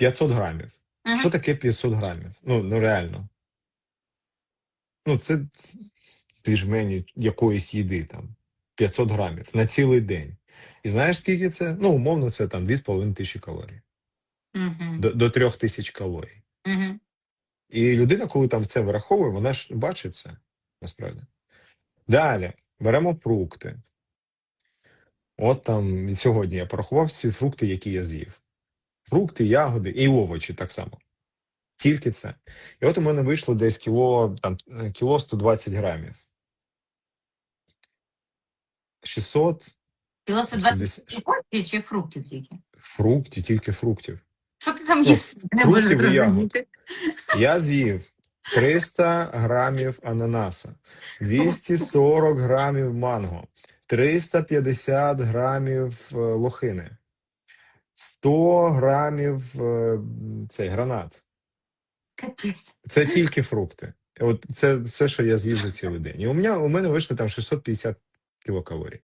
500 грамів. Мгм. Що таке 500 грамів? Ну, ну реально. Ну, це піжмені якоїсь їди там. 500 грамів на цілий день. І знаєш, скільки це? Ну, умовно, це там 2,5 тисячі калорій. Мгм. До, до 3 тисяч калорій. Мгм. І людина, коли там це вираховує, вона ж бачить це насправді. Далі беремо фрукти. От там сьогодні я порахував всі фрукти, які я з'їв. Фрукти, ягоди і овочі так само. Тільки це. І от у мене вийшло десь кіло, там, е, кіло 120 грамів. 600 Кіло 120 овочів чи фруктів тільки? фруктів, тільки фруктів. Що ти там Ну, їсти? Не можу фруктів і ягод. зрозуміти. Я з'їв 300 грамів ананаса, 240 грамів манго, 350 грамів е, лохини, 100 грамів е, цей гранат. Капець. Це тільки фрукти. От це все, що я з'їв за цілий день. І у мене у мене вийшло там 650 кілокалорій.